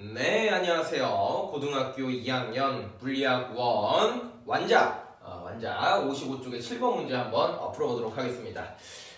네, 안녕하세요. 고등학교 2학년 물리학 원 완자, 어, 완자 55쪽의 7번 문제 한번 어, 풀어보도록 하겠습니다.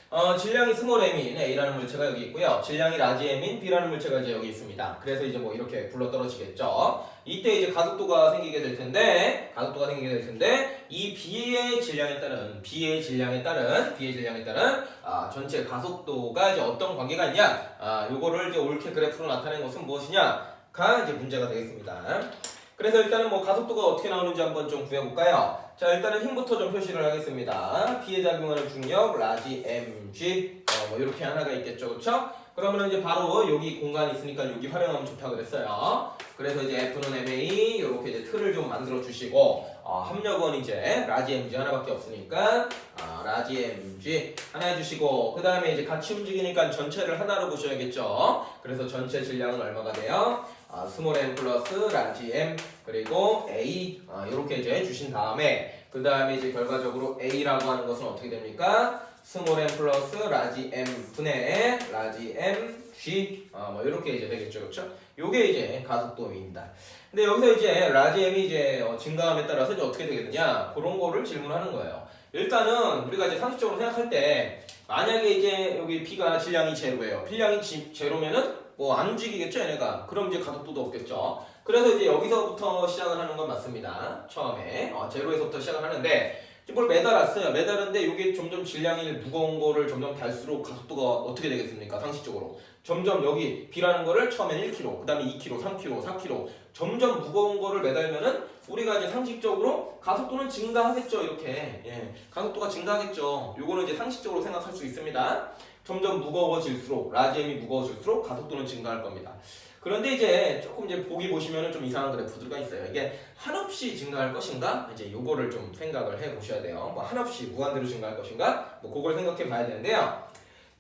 어, 질량이 스몰 m인 A라는 물체가 여기 있고요. 질량이 라지 m인 B라는 물체가 이제 여기 있습니다. 그래서 이제 뭐 이렇게 굴러 떨어지겠죠. 이때 이제 가속도가 생기게 될 텐데, 가속도가 생기게 될 텐데, 이 B의 질량에 따른, B의 질량에 따른, B의 질량에 따른, 아, 전체 가속도가 이제 어떤 관계가 있냐? 아, 요거를 이제 옳게 그래프로 나타낸 것은 무엇이냐? 가 이제 문제가 되겠습니다. 그래서 일단은 뭐 가속도가 어떻게 나오는지 한번 좀 구해볼까요? 자 일단은 힘부터 좀 표시를 하겠습니다. B에 작용하는 중력 라지 mg 어, 뭐 이렇게 하나가 있겠죠, 그렇죠? 그러면 이제 바로 여기 공간이 있으니까 여기 활용하면 좋다 그랬어요. 그래서 이제 F는 MA 이렇게 이제 틀을 좀 만들어 주시고 어, 합력은 이제 라지 mg 하나밖에 없으니까 아, 라지 mg 하나 해주시고 그 다음에 이제 같이 움직이니까 전체를 하나로 보셔야겠죠. 그래서 전체 질량은 얼마가 돼요? 아, 스몰 m 플러스 라지 m 그리고 a 아, 이렇게 이제 주신 다음에 그 다음에 이제 결과적으로 a라고 하는 것은 어떻게 됩니까? 스몰 m 플러스 라지 m 분의 라지 m g 아, 뭐 이렇게 이제 되겠죠, 그렇죠? 요게 이제 가속도입니다. 근데 여기서 이제 라지 m이 이제 어, 증가함에 따라서 이제 어떻게 되게 되냐 그런 거를 질문하는 거예요. 일단은 우리가 이제 상식적으로 생각할 때 만약에 이제 여기 B가 질량이 제로예요. B량이 지- 제로면은 뭐 안 움직이겠죠 얘네가. 그럼 이제 가속도도 없겠죠. 그래서 이제 여기서부터 시작을 하는 건 맞습니다. 처음에 어, 제로에서부터 시작을 하는데 뭘 매달았어요. 매달았는데 이게 점점 질량이 무거운 거를 점점 달수록 가속도가 어떻게 되겠습니까? 상식적으로 점점 여기 B라는 거를 처음엔 1kg, 그 다음에 2kg, 3kg, 4kg 점점 무거운 거를 매달면은 우리가 이제 상식적으로 가속도는 증가하겠죠 이렇게 예, 가속도가 증가하겠죠. 요거는 이제 상식적으로 생각할 수 있습니다. 점점 무거워질수록 라지엠이 무거워질수록 가속도는 증가할 겁니다. 그런데 이제 조금 이제 보기 보시면은 좀 이상한 그래프가 있어요. 이게 한없이 증가할 것인가? 이제 요거를 좀 생각을 해 보셔야 돼요. 뭐 한없이 무한대로 증가할 것인가? 뭐 그걸 생각해 봐야 되는데요.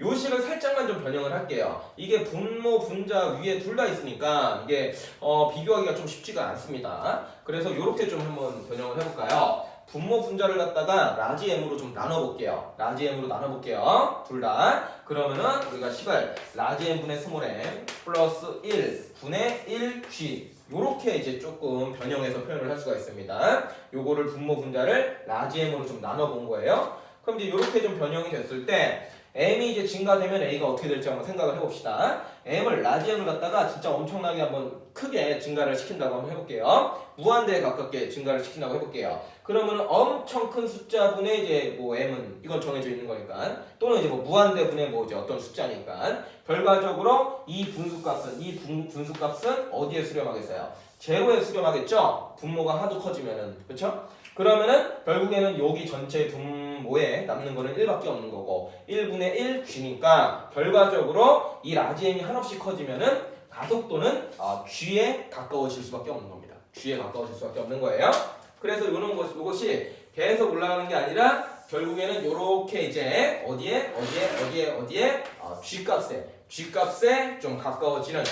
요 식을 살짝만 좀 변형을 할게요. 이게 분모, 분자 위에 둘 다 있으니까 이게 어, 비교하기가 좀 쉽지가 않습니다. 그래서 요렇게 좀 한번 변형을 해볼까요? 분모 분자를 갖다가 라지 m으로 좀 나눠볼게요. 라지 m으로 나눠볼게요. 둘 다. 그러면은 우리가 식을 라지 m 분의 스몰 m 플러스 1 분의 1g 요렇게 이제 조금 변형해서 표현을 할 수가 있습니다. 요거를 분모 분자를 라지 m으로 좀 나눠본 거예요. 그럼 이제 요렇게 좀 변형이 됐을 때 m이 이제 증가되면 a가 어떻게 될지 한번 생각을 해봅시다. m을 라지 m을 갖다가 진짜 엄청나게 한번 크게 증가를 시킨다고 한번 해볼게요. 무한대에 가깝게 증가를 시킨다고 해볼게요. 그러면 엄청 큰 숫자분의 이제 뭐 m은 이건 정해져 있는 거니까 또는 이제 뭐 무한대분의 뭐 이제 어떤 숫자니까 결과적으로 이 분수값은 이 분, 분수값은 어디에 수렴하겠어요? 제로에 수렴하겠죠? 분모가 하도 커지면은 그렇죠? 그러면은 결국에는 여기 전체 분모에 남는 거는 1밖에 없는 거고 1분의 1 g니까 결과적으로 이 라지엠이 한없이 커지면은 가속도는 어, g에 가까워질 수밖에 없는 겁니다. g에 가까워질 수밖에 없는 거예요. 그래서 이런 것 이것이 계속 올라가는 게 아니라 결국에는 이렇게 이제 어디에 어디에 어디에 어디에 어, g 값에 g 값에 좀 가까워지는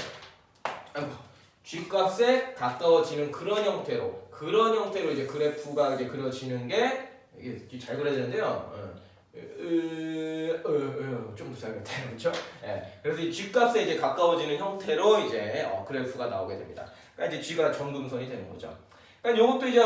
g 값에 가까워지는 그런 형태로 그런 형태로 이제 그래프가 이제 그려지는 게 이게 잘 그려야 되는데요. 어. 좀더 잘 그렸다 그렇죠? 예. 그래서 이 g 값에 이제 가까워지는 형태로 이제 어, 그래프가 나오게 됩니다. 그러니까 이제 g가 점금선이 되는 거죠. 그러니까 이것도 이제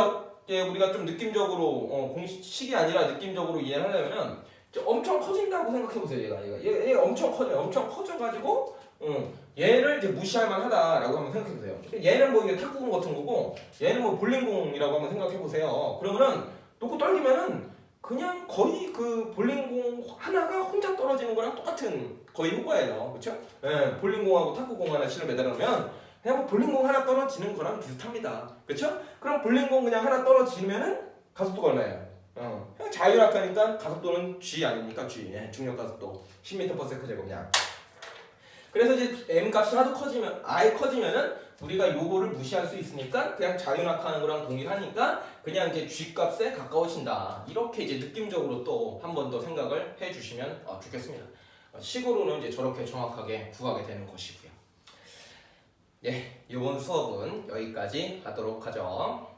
이제 우리가 좀 느낌적으로 어, 공식이 아니라 느낌적으로 이해를 하려면은 이제 엄청 커진다고 생각해 보세요. 얘가 얘가 얘, 얘 엄청 커져요. 엄청 커져가지고 음, 얘를 이제 무시할 만하다라고 한번 생각해 보세요. 얘는 뭐 이게 탁구공 같은 거고 얘는 뭐 볼링공이라고 한번 생각해 보세요. 그러면은 놓고 떨기면은 그냥 거의 그 볼링공 하나가 혼자 떨어지는 거랑 똑같은 거의 효과예요. 그렇죠? 예, 볼링공하고 탁구공 하나 실을 매달으면 그냥 뭐 볼링공 하나 떨어지는 거랑 비슷합니다. 그렇죠? 그럼 볼링공 그냥 하나 떨어지면은 가속도가 얼마예요? 어, 그냥 자유낙하니까 가속도는 g 아닙니까? g 예, 중력 가속도 10m/s 제곱량. 그래서 이제 m 값이 하도 커지면 아예 커지면은 우리가 요거를 무시할 수 있으니까 그냥 자유낙하하는 거랑 동일하니까 그냥 이제 g 값에 가까워진다. 이렇게 이제 느낌적으로 또 한 번 더 생각을 해주시면 어, 좋겠습니다. 어, 식으로는 이제 저렇게 정확하게 구하게 되는 것이고요. 예, 이번 수업은 여기까지 하도록 하죠.